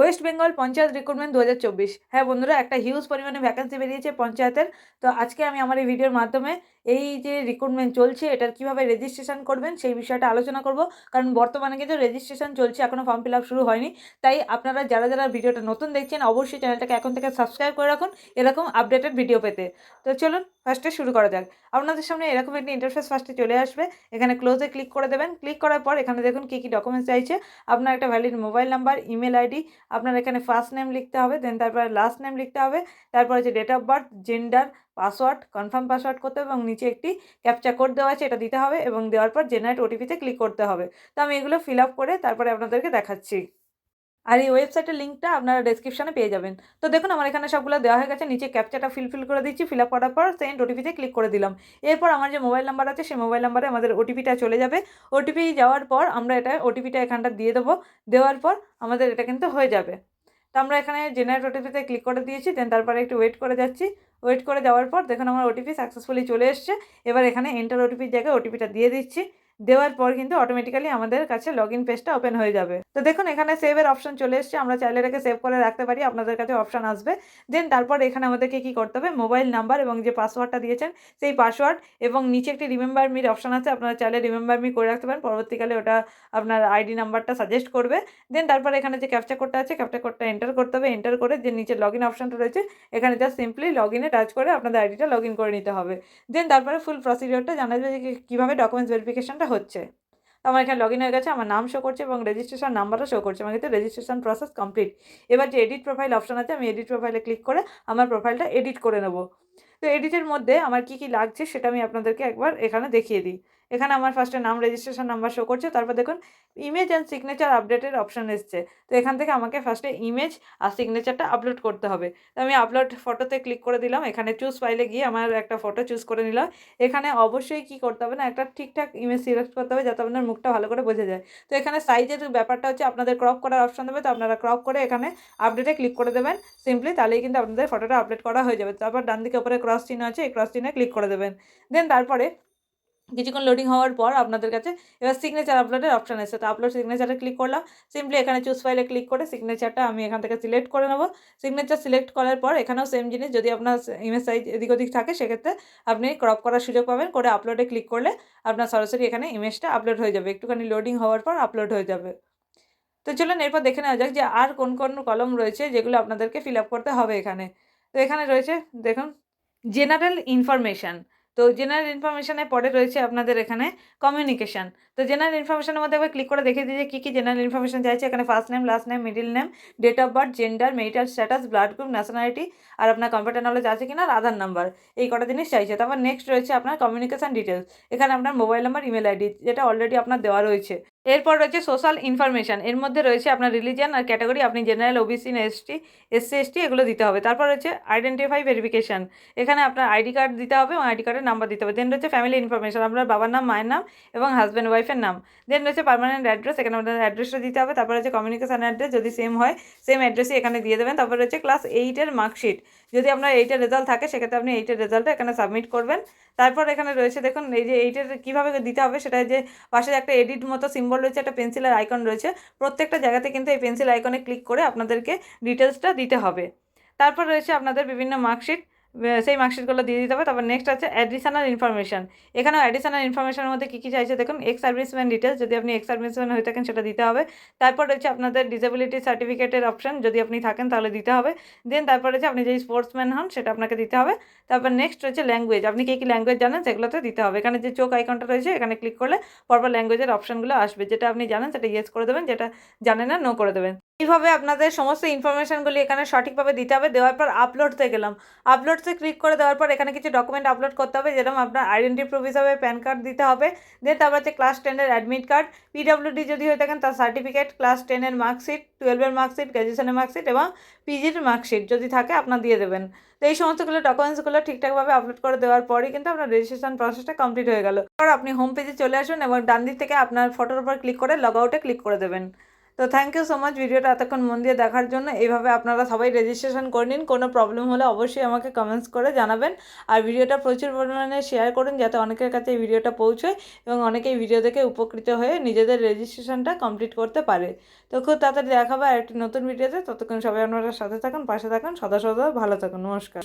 West Bengal panchayat recruitment দু হাজার চব্বিশ। হ্যাঁ বন্ধুরা, একটা হিউজ পরিমাণে ভ্যাকেন্সি বেরিয়েছে পঞ্চায়েতের। তো আজকে আমি আমার এই ভিডিওর মাধ্যমে এই যে রিক্রুটমেন্ট চলছে, এটার কীভাবে রেজিস্ট্রেশন করবেন, সেই বিষয়টা আলোচনা করব। কারণ বর্তমানে কিন্তু রেজিস্ট্রেশন চলছে এখনও ফর্ম ফিল আপ শুরু হয়নি। তাই আপনারা যারা যারা ভিডিওটা নতুন দেখছেন, অবশ্যই চ্যানেলটাকে এখন থেকে সাবস্ক্রাইব করে রাখুন, এরকম আপডেটেড ভিডিও পেতে। তো চলুন ফার্স্টে শুরু করা যাক। আপনাদের সামনে এরকম একটি ইন্টারফেস ফার্স্টে চলে আসবে। এখানে ক্লোজে ক্লিক করে দেবেন। ক্লিক করার পর এখানে দেখুন কী কী ডকুমেন্টস চাইছে। আপনার একটা valid mobile number email ID আপনার এখানে ফার্স্ট নেম লিখতে হবে দেন তারপরে লাস্ট নেম লিখতে হবে, তারপর হচ্ছে date of birth gender password, confirm password করতে হবে এবং নিচে একটি ক্যাপচা কোড দেওয়া আছে, এটা দিতে হবে এবং দেওয়ার পর জেনারেট ওটিপিতে ক্লিক করতে হবে। তো আমি এগুলো ফিল আপ করে তারপরে আপনাদেরকে দেখাচ্ছি। আর এই ওয়েবসাইটের লিঙ্কটা আপনারা ডেসক্রিপশনে পেয়ে যাবেন। তো দেখুন, আমার এখানে সবগুলো দেওয়া হয়ে গেছে, নিচে ক্যাপচাটা ফিল করে দিচ্ছি ফিল আপ করার পর সেন্ড ওটিপিতে ক্লিক করে দিলাম। এরপর আমার যে মোবাইল নাম্বার আছে, সেই মোবাইল নাম্বারে আমাদের ওটিপিটা চলে যাবে। ওটিপি যাওয়ার পর আমরা এটা ওটিপিটা এখানটা দিয়ে দেবো। দেওয়ার পর আমাদের এটা কিন্তু হয়ে যাবে। তো আমরা এখানে জেনারেট ওটিপিতে ক্লিক করে দিয়েছি দেন তারপরে একটু ওয়েট করে যাচ্ছি। ওয়েট করে যাওয়ার পর দেখুন আমার ওটিপি সাকসেসফুলি চলে এসছে। এবার এখানে এন্টার ওটিপির জায়গায় ওটিপিটা দিয়ে দিচ্ছি। দেওয়ার পর কিন্তু অটোমেটিক্যালি আমাদের কাছে লগ ইন পেজটা ওপেন হয়ে যাবে। তো দেখুন, এখানে সেভের অপশন চলে এসছে। আমরা চাইলে এটাকে সেভ করে রাখতে পারি। আপনাদের কাছে অপশন আসবে। দেন তারপর এখানে আমাদেরকে কী করতে হবে? মোবাইল নাম্বার এবং যে পাসওয়ার্ডটা দিয়েছেন, সেই পাসওয়ার্ড এবং নিচে একটি রিমেম্বার মির অপশন আছে। আপনারা চাইলে রিমেম্বার মি করে রাখতে পারেন। পরবর্তীকালে ওটা আপনার আইডি নাম্বারটা সাজেস্ট করবে। দেন তারপর এখানে যে ক্যাপচা কোডটা আছে ক্যাপচা কোডটা এন্টার করতে হবে। এন্টার করে যে নিচে লগ ইন অপশনটা রয়েছে, এখানে জাস্ট সিম্পলি লগ ইনে টাচ করে আপনাদের আইডিটা লগ ইন করে নিতে হবে। দেন তারপরে ফুল প্রসিডিওরটা জানা যাবে যে কীভাবে ডকুমেন্টস ভেরিফিকেশনটা হচ্ছে। আমার এখানে লগ ইন হয়ে গেছে, আমার নাম শো করছে এবং রেজিস্ট্রেশন নাম্বারও শো করছে। আমার কিন্তু রেজিস্ট্রেশন প্রসেস কমপ্লিট এবার যে এডিট প্রোফাইল অপশন আছে, আমি এডিট প্রোফাইলে ক্লিক করে আমার প্রোফাইলটা এডিট করে নেব। তো এডিটের মধ্যে আমার কী কী লাগছে, সেটা আমি আপনাদেরকে একবার এখানে দেখিয়ে দিই। এখানে আমার ফার্স্টে নাম রেজিস্ট্রেশন নাম্বার শো করছে, তারপর দেখুন ইমেজ অ্যান্ড সিগনেচার আপডেটের অপশান এসছে। তো এখান থেকে আমাকে ফার্স্টে ইমেজ আর সিগনেচারটা আপলোড করতে হবে। তো আমি আপলোড ফটোতে ক্লিক করে দিলাম, এখানে চুজ ফাইলে গিয়ে আমার একটা ফটো চুজ করে নিলাম। এখানে অবশ্যই কি করতে হবে না, একটা ঠিকঠাক ইমেজ সিলেক্ট করতে হবে, যাতে আপনার মুখটা ভালো করে বোঝা যায়। তো এখানে সাইজের ব্যাপারটা হচ্ছে, আপনাদের ক্রপ করার অপশান দেবে, তো আপনারা ক্রপ করে এখানে আপডেটে ক্লিক করে দেবেন। সিম্পলি তাহলেই কিন্তু আপনাদের ফটোটা আপলোড করা হয়ে যাবে। তারপর ডান দিকে উপরে ক্রস চিহ্ন আছে, এই ক্রস চিহ্নে ক্লিক করে দেবেন। দেন তারপরে কিছুক্ষণ লোডিং হওয়ার পর আপনাদের কাছে এবার সিগনেচার আপলোডের অপশান এসে তো আপলোড সিগনেচারে ক্লিক করলাম। সিম্পলি এখানে চুজ ফাইলে ক্লিক করে সিগনেচারটা আমি এখান থেকে সিলেক্ট করে নেব। সিগনেচার সিলেক্ট করার পর এখানেও সেম জিনিস, যদি আপনার ইমেজ সাইজ এদিক ওদিক থাকে, সেক্ষেত্রে আপনি ক্রপ করার সুযোগ পাবেন। করে আপলোডে ক্লিক করলে আপনার সরাসরি এখানে ইমেজটা আপলোড হয়ে যাবে। একটুখানি লোডিং হওয়ার পর আপলোড হয়ে যাবে। তো চলুন এরপর দেখে নেওয়া যাক যে আর কোন কোন কলম রয়েছে যেগুলো আপনাদেরকে ফিল আপ করতে হবে এখানে। তো এখানে রয়েছে, দেখুন জেনারেল ইনফরমেশান তো জেনারেল ইনফরমেশানের পরে রয়েছে আপনাদের এখানে কমিউনিকেশান তো জেনারেল ইনফরমেশনের মধ্যে একবার ক্লিক করে দেখে দিই যে কী কী জেনারেল ইনফরমেশান চাইছে। এখানে first name last name middle name date of birth gender marital status blood group nationality আর আপনার কম্পিউটার নলেজ আছে কিনা আর আধার নাম্বার এই কটা জিনিস চাইছে। তারপর নেক্সট রয়েছে আপনার কমিউনিকেশান ডিটেলস এখানে আপনার মোবাইল নাম্বার ইমেল আইডি যেটা অলরেডি আপনার দেওয়া রয়েছে। এরপর রয়েছে সোশ্যাল ইনফরমেশান এর মধ্যে রয়েছে আপনার রিলিজিয়ান আর ক্যাটাগরি আপনি general OBC ST SC ST এগুলো দিতে হবে। তারপর রয়েছে আইডেন্টিফাই ভেরিফিকেশান এখানে আপনার আইডি কার্ড দিতে হবে এবং আইডি কার্ডের নাম্বার দিতে হবে। দেন রয়েছে ফ্যামিলি ইনফরমেশান আপনার বাবার নাম, মায়ের নাম এবং হাজব্যান্ড ওয়াইফের নাম। দেন রয়েছে পারমানেন্ট অ্যাড্রেস এখানে আপনার অ্যাড্রেসটা দিতে হবে। তারপর রয়েছে কমিউনিকেশান অ্যাড্রেস যদি সেম হয় সেম অ্যাড্রেসই এখানে দিয়ে দেবেন। তারপর রয়েছে ক্লাস এইটের মার্কশিট যদি আপনার এইটের রেজাল্ট থাকে, সেক্ষেত্রে আপনি এইটের রেজাল্টটা এখানে সাবমিট করবেন। তারপর এখানে রয়েছে, দেখুন, এই যে এইটের কীভাবে দিতে হবে, সেটা যে পাশে একটা এডিট মতো সিম্বল রয়েছে, একটা পেন্সিলের আইকন রয়েছে। প্রত্যেকটা জায়গাতে কিন্তু এই পেন্সিল আইকনে ক্লিক করে আপনাদেরকে ডিটেলসটা দিতে হবে। তারপর রয়েছে আপনাদের বিভিন্ন মার্কশিট সেই মার্কশিটগুলো দিয়ে দিতে হবে। তারপর নেক্সট আছে অ্যাডিশনাল ইনফরমেশান এখানেও অ্যাডিশনাল ইনফরমেশনের মধ্যে কী কী চাইছে দেখুন? এক্স সার্ভিসম্যান ডিটেলস যদি আপনি এক্স সার্ভিসম্যান হয়ে থাকেন সেটা দিতে হবে। তারপর রয়েছে আপনাদের ডিসেবিলিটি সার্টিফিকেটের অপশন যদি আপনি থাকেন তাহলে দিতে হবে। দেন তারপর রয়েছে আপনি যেই স্পোর্টসম্যান হন, সেটা আপনাকে দিতে হবে। তারপর নেক্সট রয়েছে ল্যাঙ্গুয়েজ আপনি কী কী ল্যাঙ্গুয়েজ জানেন সেগুলোতে দিতে হবে। এখানে যে চোখ আইকনটা রয়েছে, এখানে ক্লিক করলে পরপর ল্যাঙ্গুয়েজের অপশনগুলো আসবে। যেটা আপনি জানেন সেটা ইয়েস করে দেবেন, যেটা জানেন না নো করে দেবেন। এইভাবে আপনাদের সমস্ত ইনফরমেশানগুলি এখানে সঠিকভাবে দিতে হবে। দেওয়ার পর আপলোডতে গেলাম। আপলোডসে ক্লিক করে দেওয়ার পর এখানে কিছু ডকুমেন্ট আপলোড করতে হবে, যেরকম আপনার আইডেন্টি প্রুফ হিসাবে প্যান কার্ড দিতে হবে। দেন তারপর হচ্ছে ক্লাস টেনের অ্যাডমিট কার্ড পিডব্লিউডি যদি হয়ে থাকেন তার সার্টিফিকেট ক্লাস টেনের মার্কশিট টুয়েলভের মার্কশিট গ্র্যাজুয়েশনের মার্কশিট এবং পিজির মার্কশিট যদি থাকে আপনার দিয়ে দেবেন। তো এই সমস্তগুলো ডকুমেন্টসগুলো ঠিকঠাকভাবে আপলোড করে দেওয়ার পরেই কিন্তু আপনার রেজিস্ট্রেশন প্রসেসটা কমপ্লিট হয়ে গেল। এবার আপনি হোম পেজে চলে আসুন এবং ডান দিক থেকে আপনার ফটোর উপর ক্লিক করে লগ আউটে ক্লিক করে দেবেন। তো থ্যাংক ইউ সো মাচ ভিডিওটা এতক্ষণ মন দিয়ে দেখার জন্য। এইভাবে আপনারা সবাই রেজিস্ট্রেশন করে নিন। কোনো প্রবলেম হলে অবশ্যই আমাকে কমেন্টস করে জানাবেন। আর ভিডিওটা প্রচুর পরিমাণে শেয়ার করুন যাতে অনেকের কাছে এই ভিডিওটা পৌঁছয় এবং অনেকেই ভিডিও দেখে উপকৃত হয়ে নিজেদের রেজিস্ট্রেশনটা কমপ্লিট করতে পারে। তো খুব তাড়াতাড়ি দেখাবে আর একটি নতুন ভিডিওতে ততক্ষণ সবাই আপনারা সাথে থাকুন, পাশে থাকুন, সদা সদা ভালো থাকুন। নমস্কার।